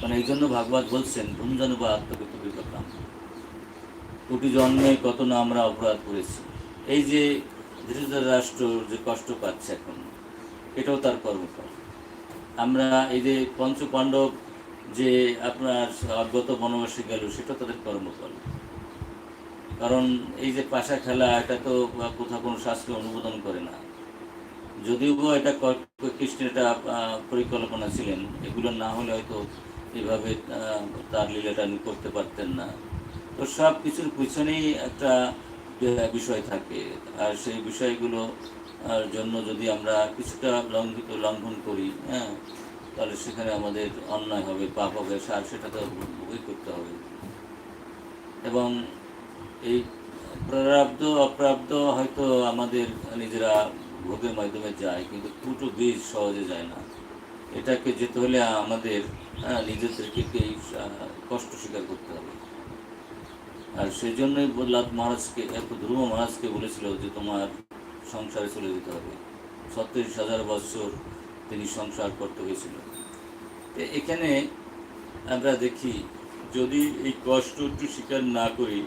মানে এই জন্য ভাগবত বলছেন ভুঞ্জন বা আত্মগত বিপদাম কোটি জন্মে কত না আমরা অপরাধ করেছি। এই যে ধীরে রাষ্ট্র যে কষ্ট পাচ্ছে এখন, এটাও তার কর্মফল। আমরা এই যে পঞ্চ পাণ্ডব যে আপনার অজ্ঞত বনবাসে গেল, সেটা তাদের কর্মফল। কারণ এই যে পাশা খেলা, এটা তো কোথাও কোনো শাস্ত্র অনুমোদন করে না। যদিও এটা কৃষ্ণের একটা পরিকল্পনা ছিলেন, এগুলো না হলে হয়তো এইভাবে আহ, তার লীলাটা করতে পারতেন না। তো সব কিছুর পিছনেই একটা বিষয় থাকে। আর সেই বিষয়গুলো জন্য যদি আমরা কিছুটা লঙ্ঘিত লঙ্ঘন করি হ্যাঁ তাহলে সেখানে আমাদের অন্যায় হবে পাপ হবে আর সেটা তো ভোগই করতে হবে। এবং এই প্রারব্ধ অপ্রাপ্ত হয়তো আমাদের নিজেরা ভোগের মাধ্যমে যায় কিন্তু ফুটো বীজ সহজে যায় না। এটাকে যেতে হলে আমাদের হ্যাঁ, নিজেদেরকে এই, কষ্ট স্বীকার করতে হবে। আর সেই জন্যই বললাম মহারাজকে এত ধ্রুব মহারাজকে বলেছিল যে তোমার সংসারে চলে যেতে হবে। ছত্রিশ হাজার বছর তিনি সংসার করতে হয়েছিল। এখানে আমরা দেখি যদি এই কষ্ট একটু স্বীকার না করি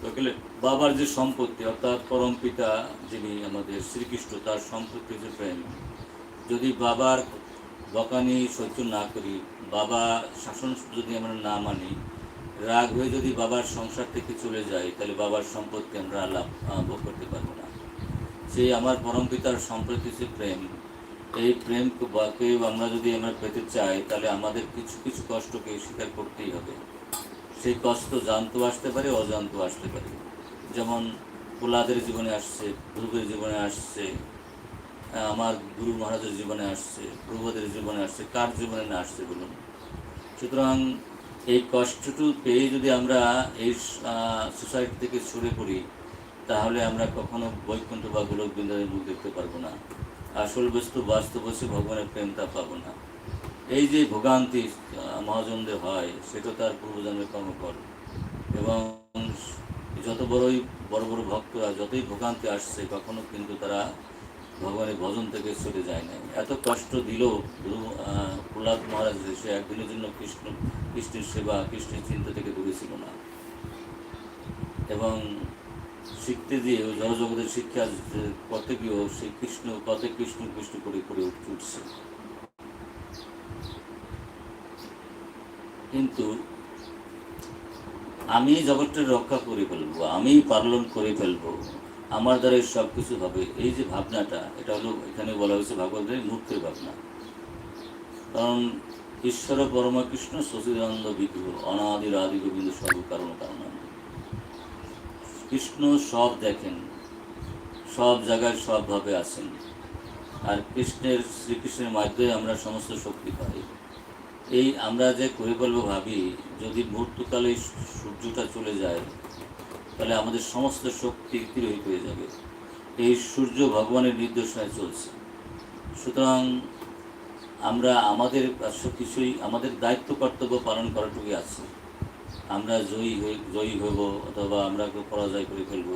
তাহলে বাবার যে সম্পত্তি অর্থাৎ পরম পিতা যিনি আমাদের শ্রীকৃষ্ণ তার সম্পত্তি যে প্রেম। যদি বাবার বকানি সহ্য না করি, বাবা শাসন যদি আমরা না মানি, রাগ হয়ে যদি বাবার সংসার থেকে চলে যায়, তাহলে বাবার সম্পত্তি আমরা লাভ ভোগ করতে পারব না। সেই আমার পরম পিতার সম্প্রতি যে প্রেম, এই প্রেম বাকে আমরা যদি আমরা পেতে চাই, তাহলে আমাদের কিছু কিছু কষ্টকে স্বীকার করতেই হবে। সেই কষ্ট জানতেও আসতে পারে, অজান্তেও আসতে পারে। যেমন পোলাদের জীবনে আসছে ধ্রুবের জীবনে আসছে আমার গুরু মহারাজের জীবনে আসছে, প্রভুদের জীবনে আসছে, কার জীবনে না আসছে বলুন? সুতরাং এই কষ্টটু পেয়ে যদি আমরা এই সোসাইটি থেকে সরে পড়ি, তাহলে আমরা কখনো বৈকুণ্ঠ বা গোলক বৃন্দাবনের মুখ দেখতে পারব না। আসল বস্তু বাস্তব হচ্ছে ভগবানের প্রেম, তা পাবো না। এই যে ভোগান্তি মহাজনদের হয়, সেটা তার পূর্বজন্মের কর্মফল। এবং যত বড়ই, বড় বড় ভক্তরা, যতই ভোগান্তি আসছে, কখনো কিন্তু তারা ভগবানের ভজন থেকে সরে যায় না এত কষ্ট দিল গুরু প্রহ্লাদ মহারাজ সে একদিনের জন্য কৃষ্ণ, কৃষ্ণের সেবা, কৃষ্ণের চিন্তা থেকে দূরে ছিল না। এবং শিখতে দিয়ে ওই জড়জগতের শিক্ষা করতে গিয়েও সেই কৃষ্ণ কতে কৃষ্ণ কৃষ্ণ করে করে উঠছে। কিন্তু আমি জগৎটা রক্ষা করে ফেলব, আমি পালন করে ফেলব আমার দ্বারা সব কিছু হবে। এই যে ভাবনাটা, এটা হলো এখানে বলা হয়েছে ভাগবতের মূর্খের ভাবনা। কারণ ঈশ্বর পরমা কৃষ্ণ সচিদানন্দ বিগ্রহ অনাদির আদি গোবিন্দ সর্ব কারণ কারণ কৃষ্ণ সব দেখেন, সব জায়গায় সবভাবে আছেন। আর কৃষ্ণের, শ্রীকৃষ্ণের মাধ্যমে আমরা সমস্ত শক্তি পাই। এই আমরা যে করে বলব ভাবি, যদি মুহূর্তকালে সূর্যটা চলে যায় তাহলে আমাদের সমস্ত শক্তি তিরোহিত হয়ে যাবে। এই সূর্য ভগবানের নির্দেশনায় চলছে। সুতরাং আমরা আমাদের সব কিছুই, আমাদের দায়িত্ব কর্তব্য পালন করাটুকুই আছে। আমরা জয়ী হয়ে জয়ী হব অথবা আমরা কেউ পরাজয় করে ফেলব।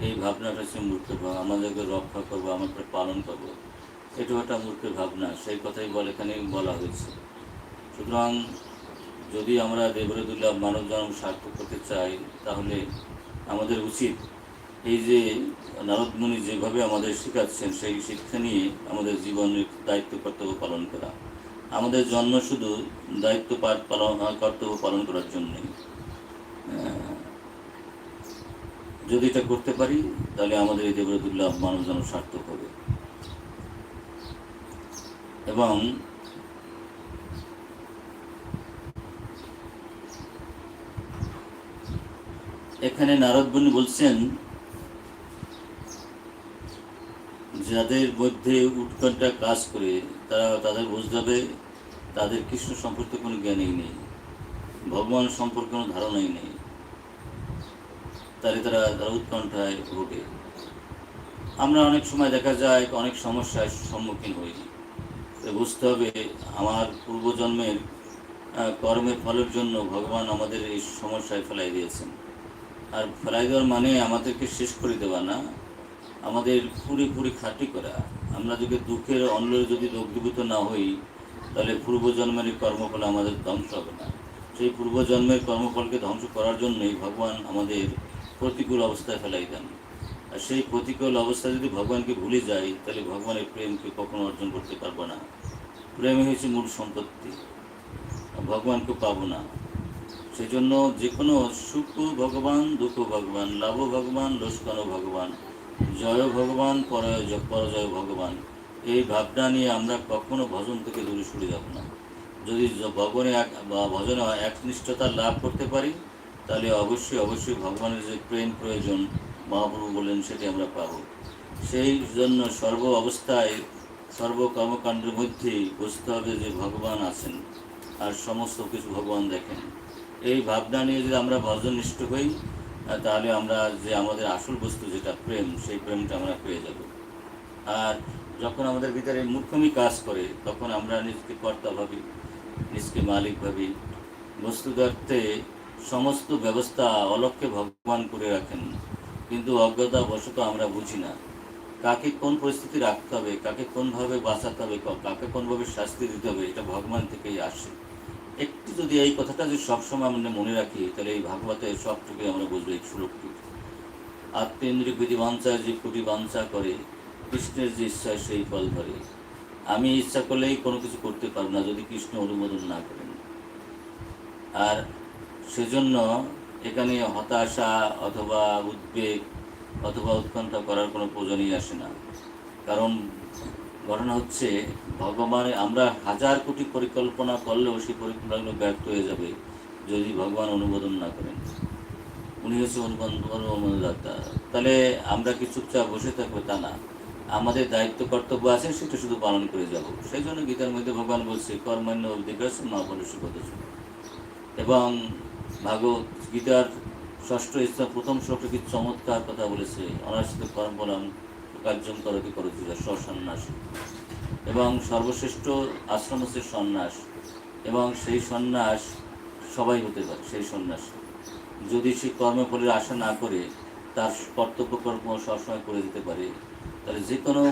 এই ভাবনাটা হচ্ছে মূর্খের ভাব। আমাদেরকে রক্ষা করব আমাদের পালন করব। এটা একটা মূর্খের ভাবনা। সেই কথাই বলে, এখানে বলা হয়েছে। সুতরাং যদি আমরা দেবরে দুর্লভ মানব জন্ম সার্থক করতে চাই, তাহলে আমাদের উচিত এই যে নারদমণি যেভাবে আমাদের শেখাচ্ছেন, সেই শিক্ষা নিয়ে আমাদের জীবনের দায়িত্ব কর্তব্য পালন করা। আমাদের জন্ম শুধু দায়িত্ব পাঠ পালন, কর্তব্য পালন করার জন্যই। যদি এটা করতে পারি, তাহলে আমাদের এই দেবরে দুর্লভ মানব জন্ম সার্থক হবে। এবং এখানে নারদবনি বলছেন, যাদের মধ্যে উৎকণ্ঠা কাজ করে, তারা তাদের বুঝতে হবে তাদের কৃষ্ণ সম্পর্কে কোনো জ্ঞানই নেই, ভগবান সম্পর্কে কোনো ধারণাই নেই। তাহলে তারা তারা উৎকণ্ঠায় ভোগে। আমরা অনেক সময় দেখা যায়, অনেক সমস্যার সম্মুখীন হই। বুঝতে হবে, আমার পূর্বজন্মের কর্মের ফলের জন্য ভগবান আমাদের এই সমস্যায় ফেলাই দিয়েছেন। আর দেওয়ার মানে আমাদেরকে শেষ করে দেওয়া না, আমাদের পুরি পুরি খাটি করা। আমরা যদি দুঃখের অন্যের যদি রোগীভূত না হই, তাহলে পূর্বজন্মের কর্মফল আমাদের ধ্বংস হবে না। সেই পূর্বজন্মের কর্মফলকে ধ্বংস করার জন্যই ভগবান আমাদের প্রতিকূল অবস্থায় ফেলাই দেন। আর সেই প্রতিকূল অবস্থায় যদি ভগবানকে ভুলে যাই তাহলে ভগবানের প্রেমকে কখনো অর্জন করতে পারব না। প্রেমই হয়েছে মূল সম্পত্তি। ভগবানকে পাবো না। সেই জন্য যে কোনো সুখ ভগবান, দুঃখ ভগবান, লাভ ভগবান লোসকান ভগবান, জয় ভগবান পরাজয় পরাজয় ভগবান, এই ভাবনা নিয়ে আমরা কখনো ভজন থেকে দূরে সরে যাব না। যদি ভগবানে এক, বা ভজনে একনিষ্ঠতা লাভ করতে পারি, তাহলে অবশ্যই অবশ্যই ভগবানের যে প্রেম প্রয়োজন, মহাপ্রভু বলেন সেটি আমরা পাবো। সেই জন্য সর্ব অবস্থায় সর্বকর্মকাণ্ডের মধ্যেই বুঝতে হবে যে ভগবান আছেন, আর সমস্ত কিছু ভগবান দেখেন। এই ভাবনা নিয়ে যদি আমরা ভজননিষ্ঠ হই তাহলে আমরা যে আমাদের আসল বস্তু যেটা প্রেম, সেই প্রেমটা আমরা পেয়ে যাব। আর যখন আমাদের ভিতরে মূর্খমি কাজ করে, তখন আমরা নিজকে কর্তা ভাবি, নিজকে মালিক ভাবি। বস্তুদার্থে সমস্ত ব্যবস্থা অলক্ষ্যে ভগবান করে রাখেন। কিন্তু অজ্ঞতা বশত আমরা বুঝি না। কাকে কোন পরিস্থিতি রাখতে হবে, কাকে কোনভাবে বাঁচাতে হবে কাকে কোনভাবে শাস্তি দিতে হবে, এটা ভগবান থেকেই আসে। একটু যদি এই কথাটা যদি সবসময় আমরা মনে রাখি, তাহলে এই ভাগবতের সবটুকুই আমরা বুঝব এই শ্লোকটি। আত্মেন্দ্রিয় বিধি বাঞ্ছা, যে কুটি বাঞ্ছা করে, কৃষ্ণের যে ইচ্ছা সেই ফল ধরে। আমি ইচ্ছা করলেই কোনো কিছু করতে পারব না, যদি কৃষ্ণ অনুমোদন না করেন। আর সেজন্য এখানে হতাশা অথবা উদ্বেগ অথবা উৎকণ্ঠা করার কোনো প্রয়োজনই আসে না। কারণ ঘটনা হচ্ছে ভগবান আমরা হাজার কোটি পরিকল্পনা করলেও সেই পরিকল্পনাগুলো ব্যর্থ হয়ে যাবে যদি ভগবান অনুমোদন না করেন। উনি হচ্ছে অনুমোদন অনুমোদনদাতা তাহলে আমরা কি চুপচাপ বসে থাকব? তা না। আমাদের দায়িত্ব, কর্তব্য আছে, সেটা শুধু পালন করে যাব। সেই জন্য গীতার মধ্যে ভগবান বলছে কর্মান্য অধিকার মা পরশু এবং ভাগবত গীতার ষষ্ঠ স্তর প্রথম শ্লোকে কি চমৎকার কথা বলেছে? অনাশ্রিত কর্ম বলম কার্যম করতে করতে স্বসন্ন্যাস এবং সর্বশ্রেষ্ঠ আশ্রম হচ্ছে সন্ন্যাস, এবং সেই সন্ন্যাস সবাই হতে পারে, সেই সন্ন্যাস। যদি সে কর্মফলের আশা না করে, তার কর্তব্য কর্ম সবসময় করে দিতে পারে, তাহলে যে কোনো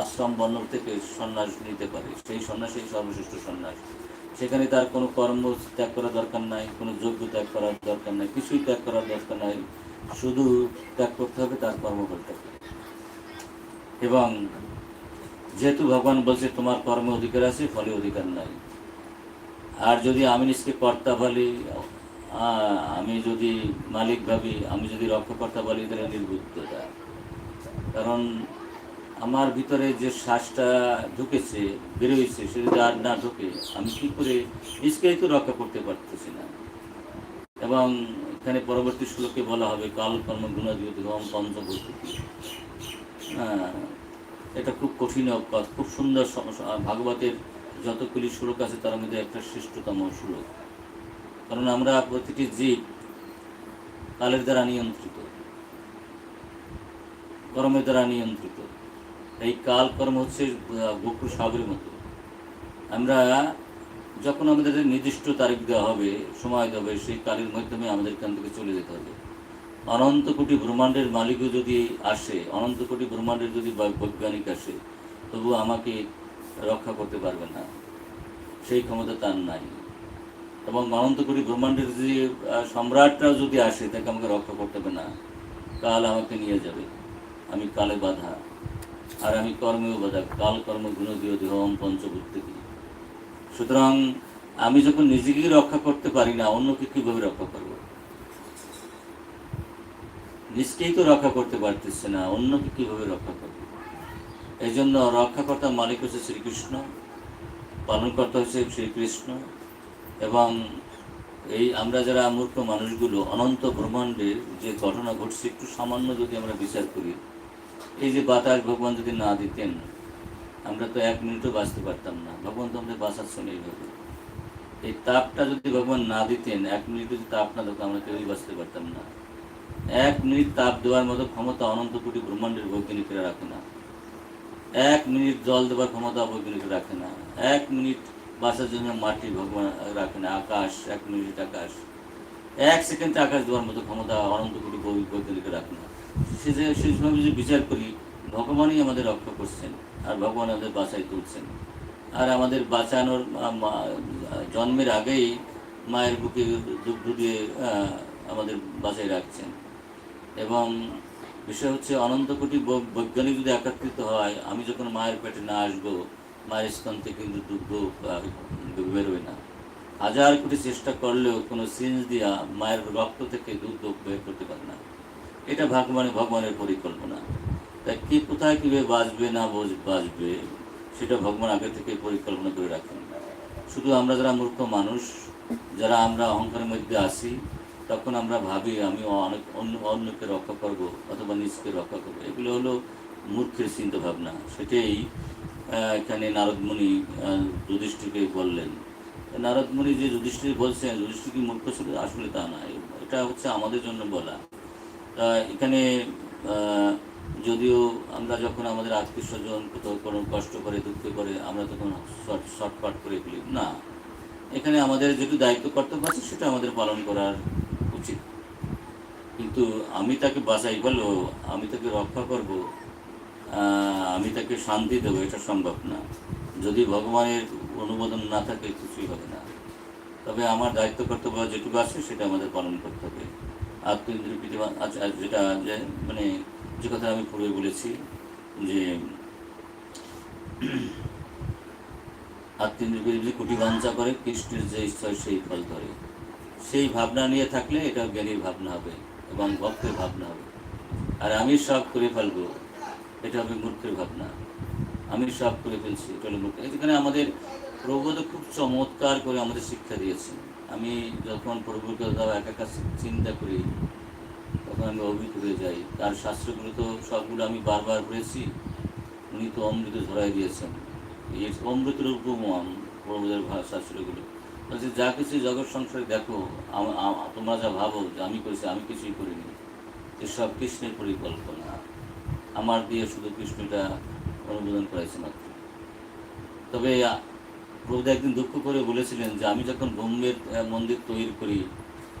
আশ্রম বর্ণ থেকে সন্ন্যাস নিতে পারে, সেই সন্ন্যাসই সর্বশ্রেষ্ঠ সন্ন্যাস। সেখানে তার কোনো কর্ম ত্যাগ করার দরকার নাই, কোনো যোগ্য ত্যাগ করার দরকার নাই, কিছুই ত্যাগ করার দরকার নাই, শুধু ত্যাগ করতে হবে তার কর্মফলটাকে এবং যেহেতু ভগবান বলছে তোমার কর্মে অধিকার আছে ফলে অধিকার নাই। আর যদি আমি নিজকে কর্তা বলি আমি যদি মালিক ভাবি আমি যদি রক্ষকর্তা বলি তাহলে নির্বুদ্ধতা। কারণ আমার ভিতরে যে শ্বাসটা ঢুকেছে বেরোয়েছে সে যদি আর না ঢুকে আমি কি করে নিজকেই তো রক্ষা করতে পারতেছি না। এবং এখানে পরবর্তী শ্লোকে বলা হবে কাল কর্ম গুণাদিগম পঞ্চভূতি। হ্যাঁ, এটা খুব কঠিন অভ্যাস খুব সুন্দর ভাগবতের যতগুলি শ্লোক আছে তার মধ্যে একটা শ্রেষ্ঠতম শ্লোক। কারণ আমরা প্রতিটি জীব কালের দ্বারা নিয়ন্ত্রিত। কর্মের দ্বারা নিয়ন্ত্রিত। এই কাল কর্ম হচ্ছে গোকুল সাগরের মতো। আমরা যখন আমাদের নির্দিষ্ট তারিখ দেওয়া হবে, সময় দেওয়া হবে, সেই কালের মাধ্যমে আমাদের এখান থেকে চলে যেতে হবে। অনন্ত কোটি ব্রহ্মাণ্ডের মালিকও যদি আসে অনন্ত কোটি ব্রহ্মাণ্ডের যদি বৈজ্ঞানিক আসে তবু আমাকে রক্ষা করতে পারবে না। সেই ক্ষমতা তার নাই। এবং অনন্ত কোটি ব্রহ্মাণ্ডের যে আহ, সম্রাটরাও যদি আসে তাকে আমাকে রক্ষা করতে হবে না। কাল আমাকে নিয়ে যাবে। আমি কালে বাধা। আর আমি কর্মেও বাধা। কাল কর্ম গুণ দিও দেহম পঞ্চভূতি সুতরাং আমি যখন নিজেকেই রক্ষা করতে পারি না অন্যকে কীভাবে রক্ষা করব? নিজকেই তো রক্ষা করতে পারতেছে না, অন্যকে কীভাবে রক্ষা করবে? এই জন্য রক্ষাকর্তা মালিক হচ্ছে শ্রীকৃষ্ণ, পালনকর্তা হচ্ছে শ্রীকৃষ্ণ, এবং এই আমরা যারা মূর্খ মানুষগুলো, অনন্ত ব্রহ্মাণ্ডের যে ঘটনা ঘটছে, একটু সামান্য যদি আমরা বিচার করি, এই যে বাতাস ভগবান যদি না দিতেন, আমরা তো এক মিনিটও বাঁচতে পারতাম না। ভগবান তো আমাদের বাঁচাচ্ছেন এইভাবে। এই তাপটা যদি ভগবান না দিতেন, এক মিনিটও যদি তাপ না দিত আমরা কেউই বাঁচতে পারতাম না। এক মিনিট তাপ দেওয়ার মতো ক্ষমতা অনন্ত কোটি ব্রহ্মাণ্ডের বৈজ্ঞানিকরা রাখে না। এক মিনিট জল দেওয়ার ক্ষমতা বৈজ্ঞানিকরা রাখে না। এক মিনিট বাঁচার জন্য মাটি ভগবান রাখে না। আকাশ, এক মিনিট আকাশ। এক সেকেন্ডে আকাশ দেওয়ার মতো ক্ষমতা অনন্ত কোটি বৈজ্ঞানিকরা রাখে না। সে যে সেইভাবে যদি বিচার করি, ভগবানই আমাদের রক্ষা করছেন আর ভগবান আমাদের বাঁচাই তুলছেন আর আমাদের বাঁচানোর জন্মের আগেই মায়ের বুকে দুধ দিয়ে আমাদের বাঁচাই রাখছেন। এবং বিষয় হচ্ছে অনন্ত কোটি বৈজ্ঞানিক যদি একত্রিত হয়, আমি যখন মায়ের পেটে না আসব, মায়ের স্তন থেকে কিন্তু দুগ্ধ বেরোবে না। হাজার কোটি চেষ্টা করলেও কোনো সিরিঞ্জ দিয়া মায়ের রক্ত থেকে দুধ বের করতে পারে না। এটা ভগবানের ভগবানের পরিকল্পনা। তাই কি কোথায় কীভাবে বাঁচবে, না বাঁচবে, সেটা ভগবান আগে থেকে পরিকল্পনা করে রাখেন। শুধু আমরা যারা মূর্খ মানুষ, যারা আমরা অহংকারের মধ্যে আসি তখন আমরা ভাবি, আমি অনেক অন্য, অন্যকে রক্ষা করব অথবা নিজকে রক্ষা করব। এগুলো হলো মূর্খের চিন্তা ভাবনা সেটাই এখানে নারদমণি যুধিষ্ঠিরকে বললেন। নারদমণি যে যুধিষ্ঠির বলছেন, যুধিষ্ঠির কি মূর্খ ছিল? আসলে তা না এটা হচ্ছে আমাদের জন্য বলা। তা এখানে যদিও আমরা যখন আমাদের আত্মীয় স্বজন কোথাও কোনো কষ্ট করে, দুঃখ করে, আমরা তখন শর্ট, শর্টকাট করে ফেলি না। এখানে আমাদের যেটু দায়িত্ব কর্তব্য আছে, সেটা আমাদের পালন করার কিন্তু আমি তাকে বাঁচাই, বলো, আমি তাকে রক্ষা করব আমি তাকে শান্তি দেবো, এটা সম্ভব না। যদি ভগবানের অনুমোদন না থাকে, কিছুই হবে না। তবে আমার দায়িত্ব, কর্তব্য যেটুকু আছে, সেটা আমাদের পালন করতে হবে। পৃথিবী আচ্ছা যেটা, যে মানে যে কথা আমি পূর্বে বলেছি, যে আত্মীয় পৃথিবী কুটি বাঞ্ছা করে, কৃষ্ণের যে হয় সেই ফল ধরে। সেই ভাবনা নিয়ে থাকলে এটা জ্ঞানীর ভাবনা হবে। এবং ভক্তের ভাবনা হবে। আর আমি সব করে ফেলব, এটা হবে মূর্খের ভাবনা। আমি সব করে ফেলছি, এটা হলো মূর্খ। এখানে আমাদের প্রভু তো খুব চমৎকার করে আমাদের শিক্ষা দিয়েছেন। আমি যখন প্রভুর কথা একা একা চিন্তা করি, তখন আমি অভিভূত হয়ে যাই। তার শাস্ত্রগুলো তো সবগুলো আমি বারবার পড়েছি। উনি তো অমৃত ধরাই দিয়েছেন। এই অমৃতের উপমান প্রভুদের শাস্ত্রগুলো। বলছে যা কিছু জগৎ সংসারে দেখো তোমরা যা ভাবো যে আমি করেছি আমি কিছুই করিনি। এসব কৃষ্ণের পরিকল্পনা। আমার দিয়ে শুধু কৃষ্ণটা অনুমোদন করাইছে মাত্র। তবে প্রভুদা একদিন দুঃখ করে বলেছিলেন যে আমি যখন আহ, মন্দির তৈরি করি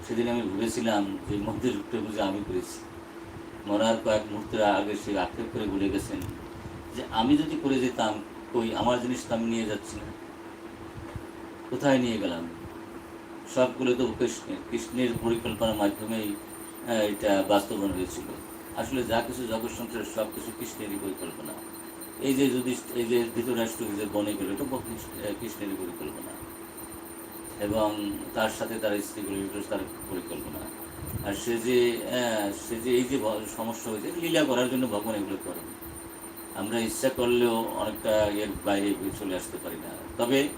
সেদিন আমি ভেবেছিলাম যে মন্দিরটা বুঝে আমি করেছি। মরার কয়েক মুহূর্তের আগে সে আক্ষেপ করে বলে গেছেন যে আমি যদি করে যেতাম কই আমার জিনিস তো আমি নিয়ে যাচ্ছি না। কোথায় নিয়ে গেলাম? সবগুলো তো কৃষ্ণের কৃষ্ণের পরিকল্পনার মাধ্যমেই এটা বাস্তবায়ন হয়েছিল। আসলে যা কিছু জগৎ সংসারের সব কিছু কৃষ্ণেরই পরিকল্পনা। এই যে যদি এই যে ধৃতরাষ্ট্র যে বনে গেল আহ, কৃষ্ণেরই পরিকল্পনা। এবং তার সাথে তার এগুলো তার পরিকল্পনা। আর সে যে সে যে এই যে সমস্যা হয়েছে লীলা করার জন্য ভগবান এগুলো করেন। আমরা ইচ্ছা করলেও অনেকটা এর বাইরে চলে আসতে পারি না। তবে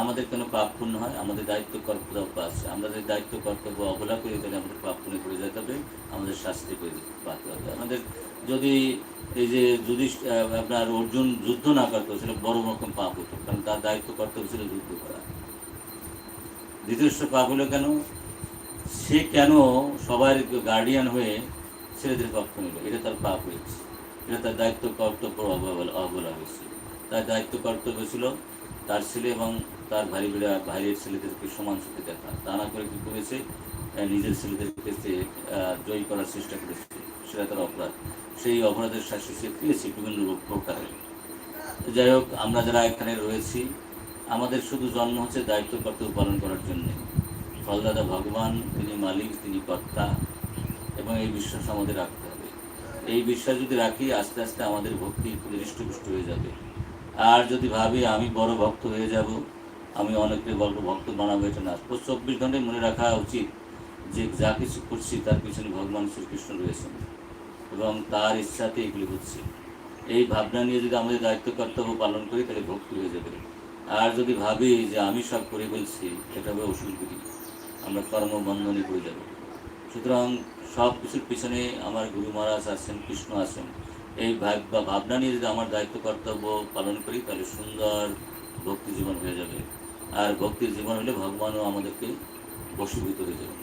আমাদের কোনো পাপ পুণ্য হয়, আমাদের দায়িত্ব কর্তব্য আছে। আমরা যে দায়িত্ব, কর্তব্য অবহেলা করি, তাহলে আমাদের পাপ পুণ্য করে যেতে হবে, আমাদের শাস্তি করে পাতে হবে। আমাদের যদি এই যে যদি আপনার অর্জুন যুদ্ধ না করতো, সেটা বড় রকম পাপ হতো, কারণ তার দায়িত্ব, কর্তব্য ছিল যুদ্ধ করা। দ্বিতীয় পাপ হলো কেন? সে কেন সবার গার্ডিয়ান হয়ে ছেলেদের পক্ষ নিল এটা তার পাপ হয়েছে। এটা তার দায়িত্ব, কর্তব্য অবহেলা হয়েছে। তার দায়িত্ব, কর্তব্য ছিল তার ছেলে এবং তার ভাই বেড়া ভাইয়ের ছেলেদেরকে সমান চোখে দেখা তা না করে কী করেছে? নিজের ছেলেদেরকে জয়ী করার চেষ্টা করেছে। সেটা তার অপরাধ। সেই অপরাধের শাস্তি সে পেয়েছে বিভিন্ন প্রকারে। যাই হোক, আমরা যারা এখানে রয়েছি, আমাদের শুধু জন্ম হচ্ছে দায়িত্ব কর্তব্য পালন করার জন্যে। ফলদাদা ভগবান, তিনি মালিক, তিনি কর্তা, এবং এই বিশ্বাস আমাদের রাখতে হবে। এই বিশ্বাস যদি রাখি, আস্তে আস্তে আমাদের ভক্তি হৃষ্টপুষ্ট হয়ে যাবে। আর যদি ভাবি আমি বড় ভক্ত হয়ে যাব আমি অনেককে গল্প, ভক্ত বানাবো এটা না। চব্বিশ ঘন্টায় মনে রাখা উচিত যে যা কিছু করছি, তার পিছনে ভগবান শ্রীকৃষ্ণ রয়েছেন এবং তার ইচ্ছাতে এগুলি হচ্ছে। এই ভাবনা নিয়ে যদি আমাদের দায়িত্ব কর্তব্য পালন করি, তাহলে ভক্তি হয়ে যাবে। আর যদি ভাবি যে আমি সব করে বলছি এটা হবে অসুবিধি আমরা কর্মবন্ধনে পড়ে যাব। সুতরাং সব কিছুর পিছনে আমার গুরু মহারাজ আছেন, কৃষ্ণ আছেন। এই ভাব, বা ভাবনা নিয়ে যদি আমার দায়িত্ব কর্তব্য পালন করি, তাহলে সুন্দর ভক্তি জীবন হয়ে যাবে। আর ভক্তির জীবন হলে ভগবানও আমাদেরকে বশীভূত হয়ে যাবে।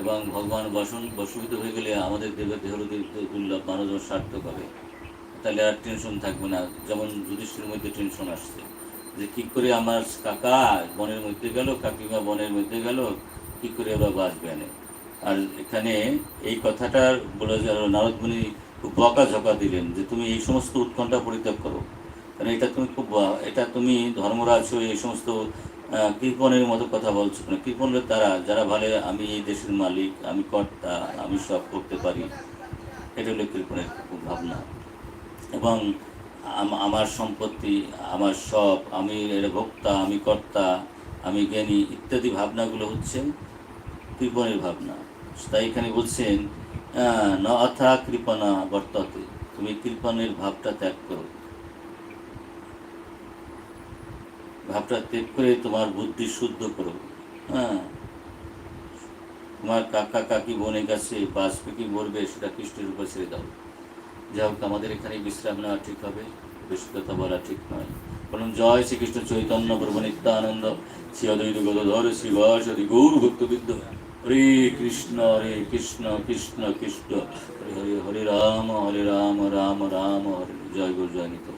এবং ভগবান বসন, বশীভূত হয়ে গেলে আমাদের দেবের দেহরুদের দুর্লভ মানুষ সার্থক হবে। তাহলে আর টেনশন থাকবে না। যেমন যুধিষ্ঠির মধ্যে টেনশন আসছে যে কি করে আমার কাকা বনের মধ্যে গেল, কাকিমা বনের মধ্যে গেল, কি করে এবার বাঁচবে না আর এখানে এই কথাটা বলে নারদমণি খুব বকা ঝকা দিলেন যে তুমি এই সমস্ত উৎকণ্ঠা পরিত্যাগ করো। কারণ এটা তুমি খুব, এটা তুমি ধর্মরাজ হয়ে এই সমস্ত কৃপণের মতো কথা বলছো। না কৃপণের তারা যারা ভালো, আমি এই দেশের মালিক, আমি কর্তা, আমি সব করতে পারি। এটা হলো কৃপণের ভাবনা। এবং আমার সম্পত্তি, আমার সব, আমি এর ভোক্তা, আমি কর্তা, আমি জ্ঞানী ইত্যাদি ভাবনাগুলো হচ্ছে কৃপণের ভাবনা। তাই এখানে বলছেন ন অথা কৃপণা বর্ততে। তুমি কৃপণের ভাবটা ত্যাগ করো। ভাবটা ত্যাগ করে তোমার বুদ্ধি শুদ্ধ করো। হ্যাঁ? তোমার কাকা কাকি বোনের কাছে বাঁচবে কি মরবে সেটা খ্রিস্টের উপর ছেড়ে দাও। যা হোক, আমাদের এখানে বিশ্রাম নেওয়া ঠিক হবে। বেশি কথা বলা ঠিক নয়। বলুন জয় শ্রীকৃষ্ণ চৈতন্য প্রভু নিত্যানন্দ শ্রী অদ্বৈত গদধর শ্রীবাসদি গৌর ভক্তবিদ্য হরে কৃষ্ণ হরে কৃষ্ণ কৃষ্ণ কৃষ্ণ। হরে হরে হরে রাম হরে রাম রাম রাম, হরে। জয় গুরু, জয় নিত